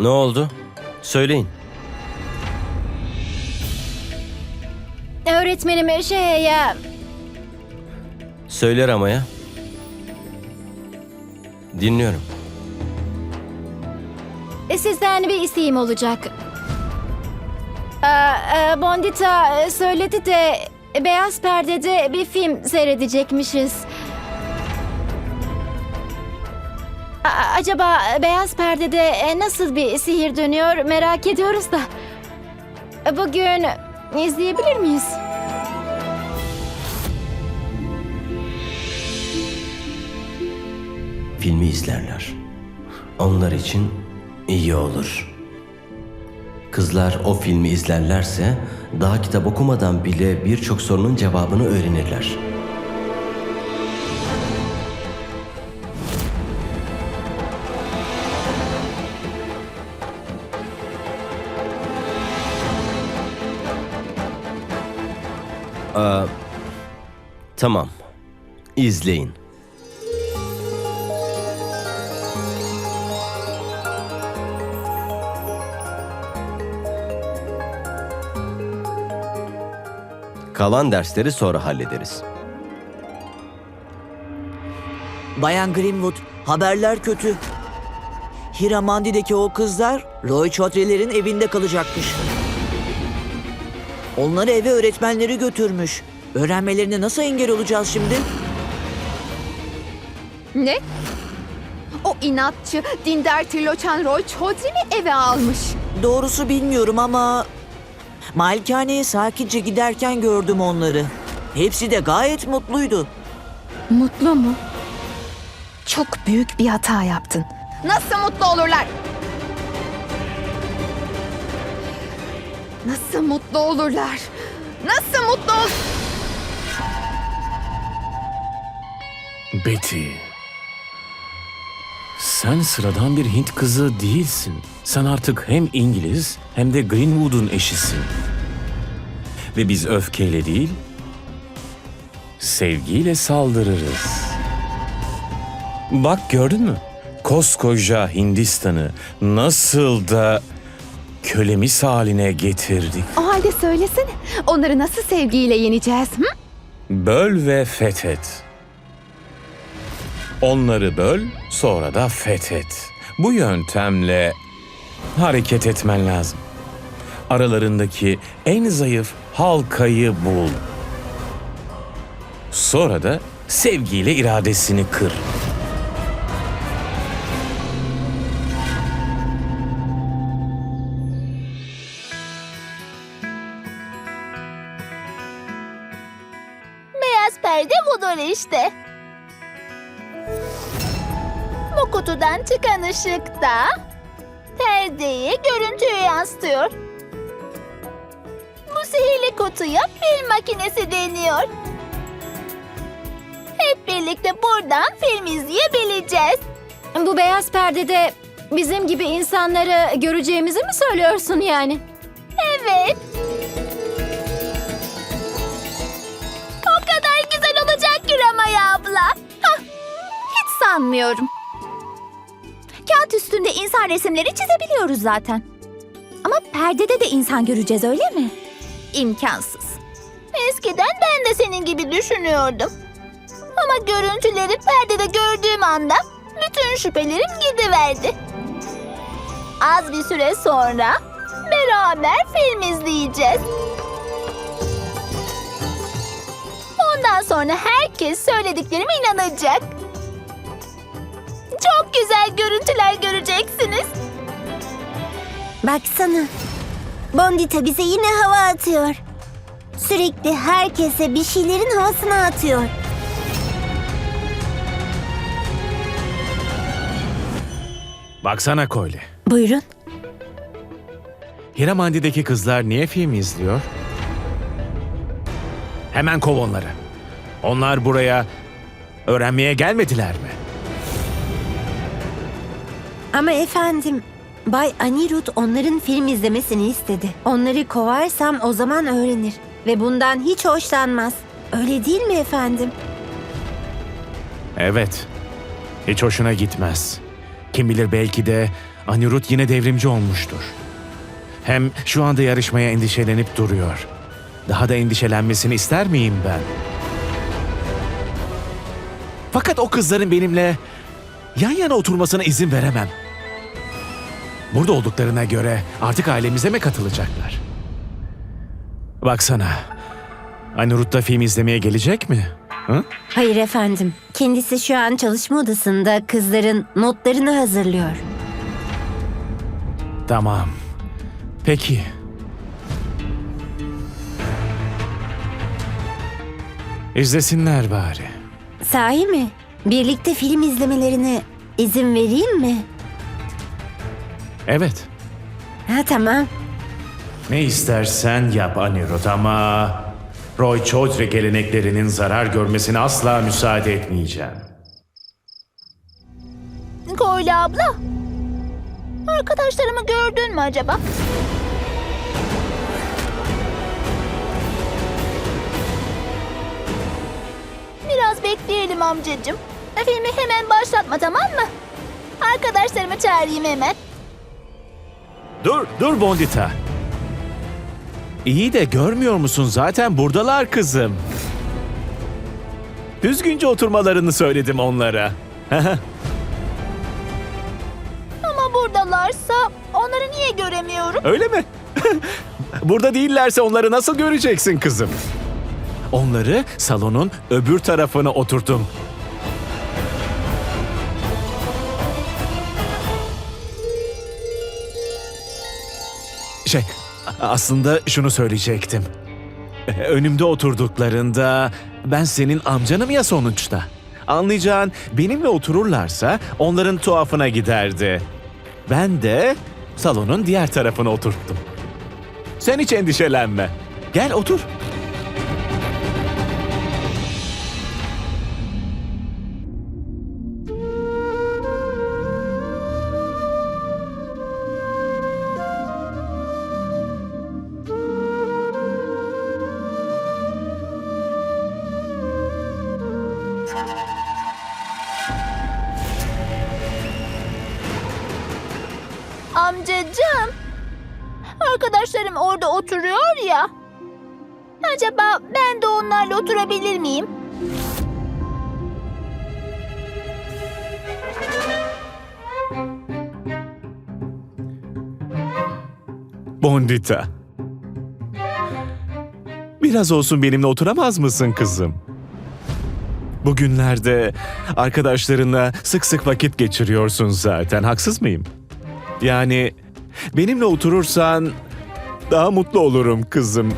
Ne oldu? Söyleyin. Öğretmenim şey ya... Söyle Rama'ya. Dinliyorum. e, Sizden bir isteğim olacak. Aa, e, Bondita e, söyledi de e, Beyaz Perde'de bir film seyredecekmişiz. Acaba Beyaz Perde'de e, nasıl bir sihir dönüyor merak ediyoruz da. Bugün izleyebilir miyiz? Filmi izlerler. Onlar için iyi olur. Kızlar o filmi izlerlerse daha kitap okumadan bile birçok sorunun cevabını öğrenirler. Tamam. İzleyin. Kalan dersleri sonra hallederiz. Bayan Greenwood, haberler kötü. Hiramandi'deki o kızlar Roy Chaudhry'lerin evinde kalacakmış. Onları eve öğretmenleri götürmüş. Öğrenmelerine nasıl engel olacağız şimdi? Ne? O inatçı Dindar Triloçan Roy Chaudhry mi eve almış? Doğrusu bilmiyorum ama... Malikaneye sakince giderken gördüm onları. Hepsi de gayet mutluydu. Mutlu mu? Çok büyük bir hata yaptın. Nasıl mutlu olurlar? Nasıl mutlu olurlar? Nasıl mutlu ol... Betty. Sen sıradan bir Hint kızı değilsin. Sen artık hem İngiliz hem de Greenwood'un eşisin. Ve biz öfkeyle değil, sevgiyle saldırırız. Bak gördün mü? Koskoca Hindistan'ı nasıl da kölemiz haline getirdik. O halde söylesene. Onları nasıl sevgiyle yeneceğiz? Hı? Böl ve fethet. Onları böl, sonra da fethet. Bu yöntemle hareket etmen lazım. Aralarındaki en zayıf halkayı bul. Sonra da sevgiyle iradesini kır. İşte. Bu kutudan çıkan ışık da perdeyi görüntüye yansıtıyor. Bu sihirli kutuya film makinesi deniyor. Hep birlikte buradan film izleyebileceğiz. Bu Beyaz Perde'de bizim gibi insanları göreceğimizi mi söylüyorsun yani? Evet. Abla. Hah, hiç sanmıyorum. Kağıt üstünde insan resimleri çizebiliyoruz zaten. Ama perdede de insan göreceğiz öyle mi? İmkansız. Eskiden ben de senin gibi düşünüyordum. Ama görüntüleri perdede gördüğüm anda bütün şüphelerim gidiverdi. Az bir süre sonra beraber film izleyeceğiz. Sonra herkes söylediklerime inanacak. Çok güzel görüntüler göreceksiniz. Baksana. Bondita bize yine hava atıyor. Sürekli herkese bir şeylerin havasını atıyor. Baksana Koyle. Buyurun. Hiramandi'deki kızlar niye film izliyor? Hemen kov onları. Onlar buraya öğrenmeye gelmediler mi? Ama efendim, Bay Anirudh onların film izlemesini istedi. Onları kovarsam o zaman öğrenir. Ve bundan hiç hoşlanmaz. Öyle değil mi efendim? Evet. Hiç hoşuna gitmez. Kim bilir belki de Anirudh yine devrimci olmuştur. Hem şu anda yarışmaya endişelenip duruyor. Daha da endişelenmesini ister miyim ben? Fakat o kızların benimle yan yana oturmasına izin veremem. Burada olduklarına göre artık ailemize mi katılacaklar? Baksana. Anirudh da film izlemeye gelecek mi? Hı? Hayır efendim. Kendisi şu an çalışma odasında kızların notlarını hazırlıyor. Tamam. Peki. İzlesinler bari. Sahi mi? Birlikte film izlemelerine izin vereyim mi? Evet. Ha tamam. Ne istersen yap Anirudh ama Roy Chaudhry geleneklerinin zarar görmesine asla müsaade etmeyeceğim. Koyla abla. Arkadaşlarımı gördün mü acaba? Bekleyelim amcacığım. Filmi hemen başlatma tamam mı? Arkadaşlarımı çağırayım hemen. Dur, dur Bondita. İyi de görmüyor musun zaten buradalar kızım. Düzgünce oturmalarını söyledim onlara. Ama buradalarsa onları niye göremiyorum? Öyle mi? Burada değillerse onları nasıl göreceksin kızım? Onları salonun öbür tarafına oturttum. Şey, aslında şunu söyleyecektim. Önümde oturduklarında ben senin amcanım ya sonuçta. Anlayacağın benimle otururlarsa onların tuhafına giderdi. Ben de salonun diğer tarafına oturttum. Sen hiç endişelenme. Gel otur. Orada oturuyor ya. Acaba ben de onlarla oturabilir miyim? Bondita. Biraz olsun benimle oturamaz mısın kızım? Bugünlerde arkadaşlarınla sık sık vakit geçiriyorsun zaten. Haksız mıyım? Yani benimle oturursan daha mutlu olurum kızım.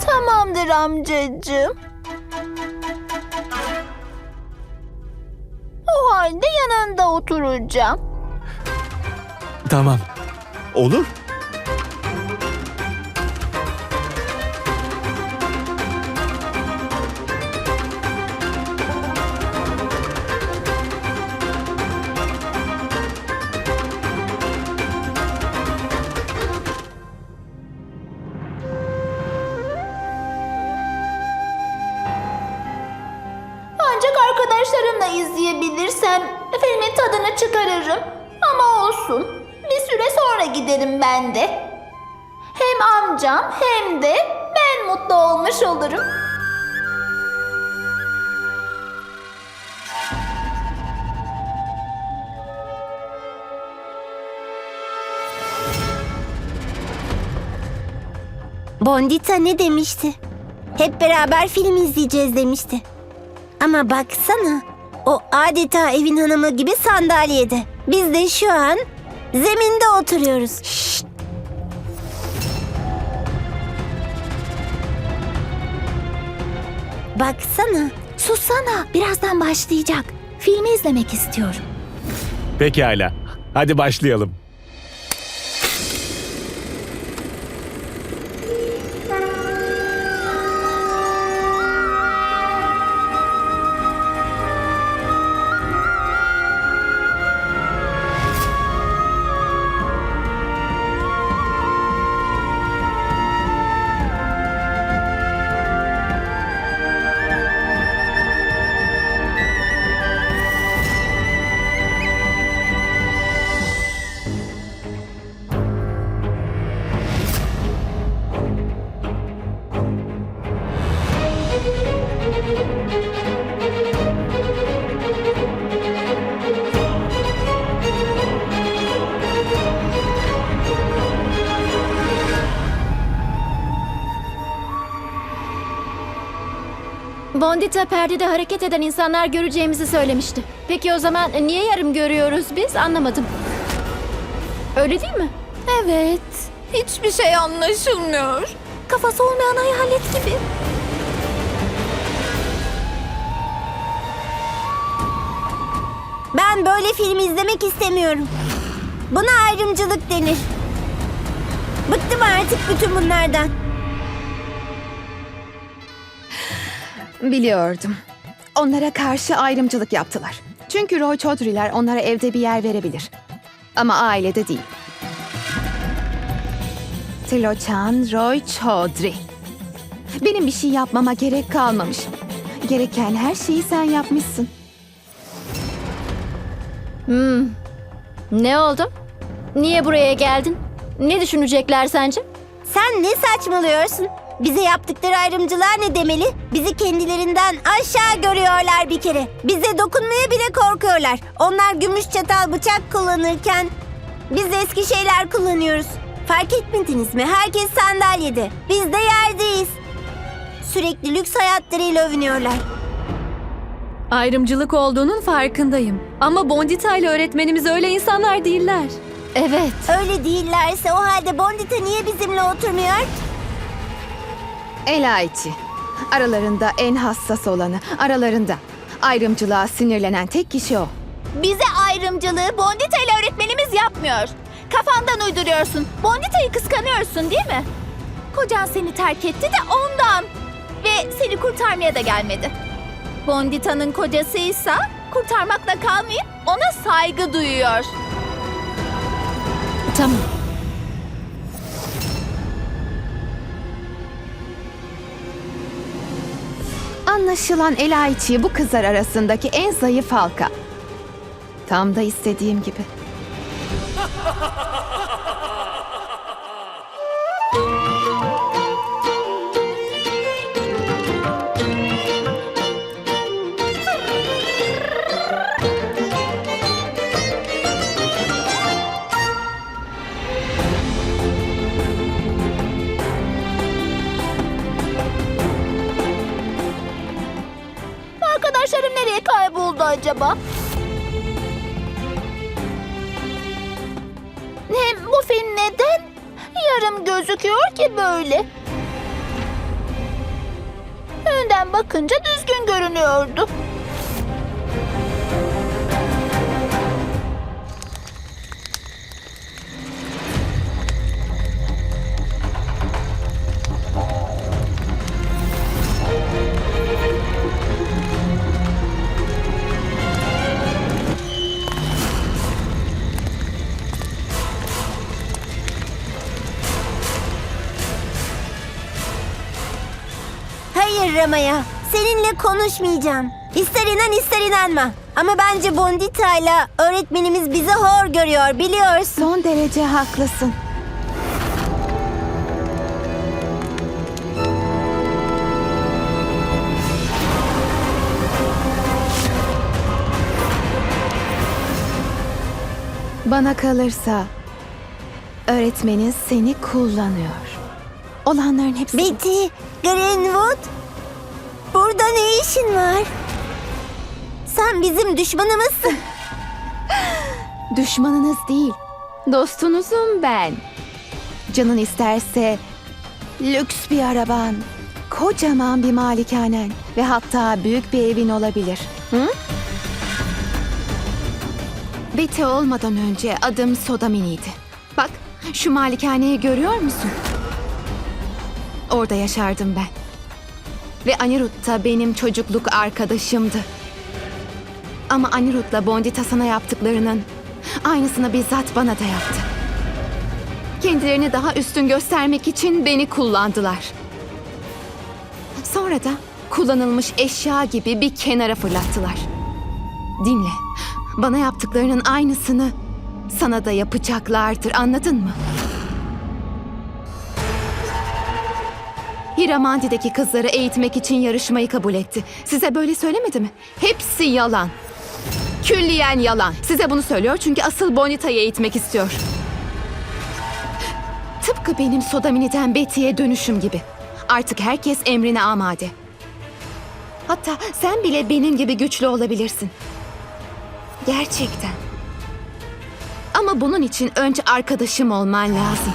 Tamamdır amcacığım. O halde yanında oturacağım. Tamam. Olur. Olurum. Bondita ne demişti? Hep beraber film izleyeceğiz demişti. Ama baksana, o adeta evin hanımı gibi sandalyede. Biz de şu an zeminde oturuyoruz. Baksana. Sussana. Birazdan başlayacak. Filmi izlemek istiyorum. Pekala. Hadi başlayalım. Bondita perdede hareket eden insanlar göreceğimizi söylemişti. Peki o zaman niye yarım görüyoruz biz anlamadım. Öyle değil mi? Evet. Hiçbir şey anlaşılmıyor. Kafası olmayan hayalet gibi. Ben böyle film izlemek istemiyorum. Buna ayrımcılık denir. Bıktım artık bütün bunlardan. Biliyordum. Onlara karşı ayrımcılık yaptılar. Çünkü Roy Chaudhry'ler onlara evde bir yer verebilir. Ama ailede değil. Tilocan Roy Chaudhry. Benim bir şey yapmama gerek kalmamış. Gereken her şeyi sen yapmışsın. Ne oldu? Niye buraya geldin? Ne düşünecekler sence? Sen ne saçmalıyorsun? Bize yaptıkları ayrımcılar ne demeli? Bizi kendilerinden aşağı görüyorlar bir kere. Bize dokunmaya bile korkuyorlar. Onlar gümüş çatal bıçak kullanırken biz eski şeyler kullanıyoruz. Fark etmediniz mi? Herkes sandalyede. Biz de yerdeyiz. Sürekli lüks hayatlarıyla övünüyorlar. Ayrımcılık olduğunun farkındayım. Ama Bondita ile öğretmenimiz öyle insanlar değiller. Evet. Öyle değillerse o halde Bondita niye bizimle oturmuyor? Elaichi. Aralarında en hassas olanı. Aralarında. Ayrımcılığa sinirlenen tek kişi o. Bize ayrımcılığı Bondita ile öğretmenimiz yapmıyor. Kafandan uyduruyorsun. Bondita'yı kıskanıyorsun değil mi? Kocan seni terk etti de ondan. Ve seni kurtarmaya da gelmedi. Bondita'nın kocasıysa kurtarmakla kalmayıp ona saygı duyuyor. Tamam. Anlaşılan Elaichi bu kızlar arasındaki en zayıf halka. Tam da istediğim gibi. acaba? Hem bu film neden yarım gözüküyor ki böyle? Önden bakınca düzgün görünüyordu. Hayır Ramaya. Seninle konuşmayacağım. İster inan ister inanma. Ama bence Bondita ile öğretmenimiz bizi hor görüyor biliyorsun. Son derece haklısın. Bana kalırsa öğretmenin seni kullanıyor. Olanların hepsi. Betty, Greenwood. Burada ne işin var? Sen bizim düşmanımızsın. Düşmanınız değil, dostunuzum ben. Canın isterse lüks bir araban, kocaman bir malikanen ve hatta büyük bir evin olabilir. Hı? Betty olmadan önce adım Sodamini'ydi. Bak, şu malikaneyi görüyor musun? Orada yaşardım ben. Ve Anirudh da benim çocukluk arkadaşımdı. Ama Anirudh'la Bondita sana yaptıklarının aynısını bizzat bana da yaptı. Kendilerini daha üstün göstermek için beni kullandılar. Sonra da kullanılmış eşya gibi bir kenara fırlattılar. Dinle. Bana yaptıklarının aynısını sana da yapacaklardır. Anladın mı? Hiramandi'deki kızları eğitmek için yarışmayı kabul etti. Size böyle söylemedi mi? Hepsi yalan. Külliyen yalan. Size bunu söylüyor çünkü asıl Bonita'yı eğitmek istiyor. Tıpkı benim Sodamini'den Betty'ye dönüşüm gibi. Artık herkes emrine amade. Hatta sen bile benim gibi güçlü olabilirsin. Gerçekten. Ama bunun için önce arkadaşım olman lazım.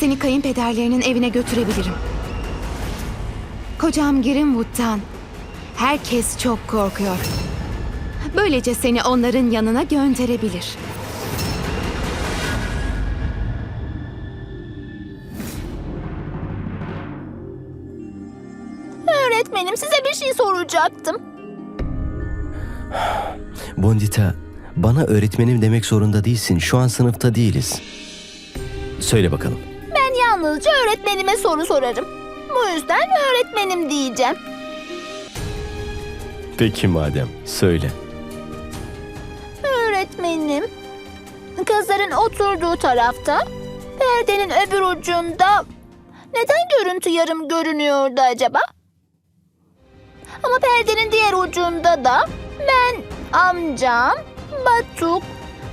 Seni kayınpederlerinin evine götürebilirim. Kocam Greenwood'dan herkes çok korkuyor. Böylece seni onların yanına gönderebilir. Öğretmenim size bir şey soracaktım. Bondita, bana öğretmenim demek zorunda değilsin. Şu an sınıfta değiliz. Söyle bakalım. Yalnızca öğretmenime soru sorarım. Bu yüzden öğretmenim diyeceğim. Peki madem, söyle. Öğretmenim. Kızların oturduğu tarafta, perdenin öbür ucunda neden görüntü yarım görünüyordu acaba? Ama perdenin diğer ucunda da ben, amcam, Batuk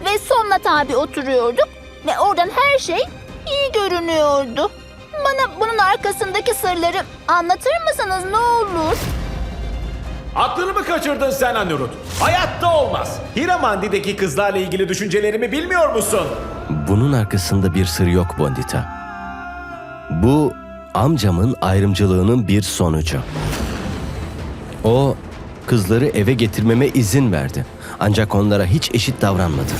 ve Somnat abi oturuyorduk ve oradan her şey iyi görünüyordu. Bana bunun arkasındaki sırları anlatır mısınız ne olur? Aklını mı kaçırdın sen Anirudh? Hayatta olmaz. Hiramandi'deki kızlarla ilgili düşüncelerimi bilmiyor musun? Bunun arkasında bir sır yok Bondita. Bu amcamın ayrımcılığının bir sonucu. O kızları eve getirmeme izin verdi. Ancak onlara hiç eşit davranmadı.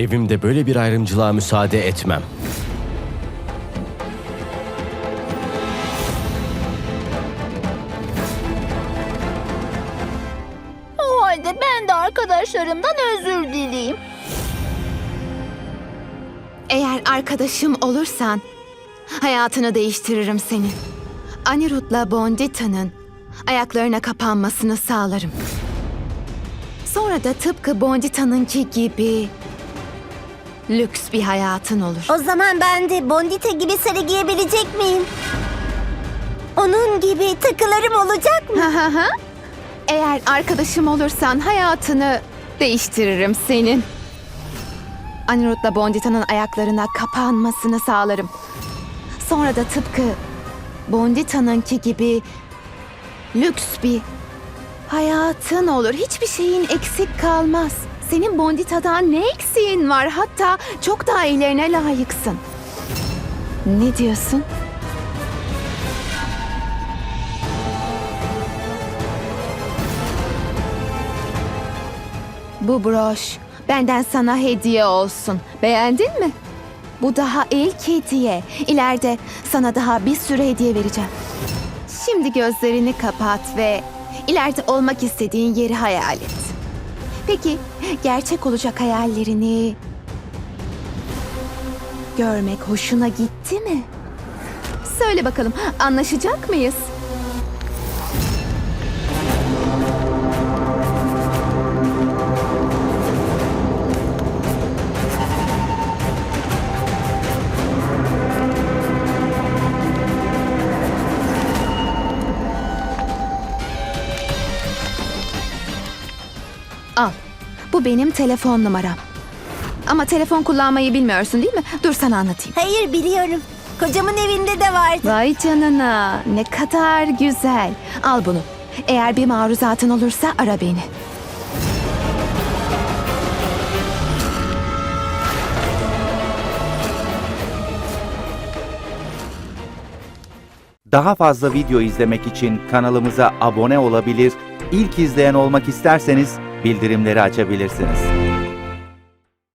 Evimde böyle bir ayrımcılığa müsaade etmem. O halde ben de arkadaşlarımdan özür dileyeyim. Eğer arkadaşım olursan hayatını değiştiririm senin. Anirudh'la Bondita'nın ayaklarına kapanmasını sağlarım. Sonra da tıpkı Bondita'nınki gibi lüks bir hayatın olur. O zaman ben de Bondita gibi sarı giyebilecek miyim? Onun gibi takılarım olacak mı? Ha ha ha. Eğer arkadaşım olursan hayatını değiştiririm senin. Anirudh'la Bondita'nın ayaklarına kapanmasını sağlarım. Sonra da tıpkı Bondita'nınki gibi lüks bir hayatın olur. Hiçbir şeyin eksik kalmaz. Senin Bondita'dan ne eksiğin var? Hatta çok daha iyilerine layıksın. Ne diyorsun? Bu broş benden sana hediye olsun. Beğendin mi? Bu daha ilk hediye. İleride sana daha bir sürü hediye vereceğim. Şimdi gözlerini kapat ve ileride olmak istediğin yeri hayal et. Peki gerçek olacak hayallerini görmek hoşuna gitti mi? Söyle bakalım anlaşacak mıyız? Al. Bu benim telefon numaram. Ama telefon kullanmayı bilmiyorsun değil mi? Dur sana anlatayım. Hayır biliyorum. Kocamın evinde de vardı. Vay canına ne kadar güzel. Al bunu. Eğer bir maruzatın olursa ara beni. Daha fazla video izlemek için kanalımıza abone olabilir, ilk izleyen olmak isterseniz bildirimleri açabilirsiniz.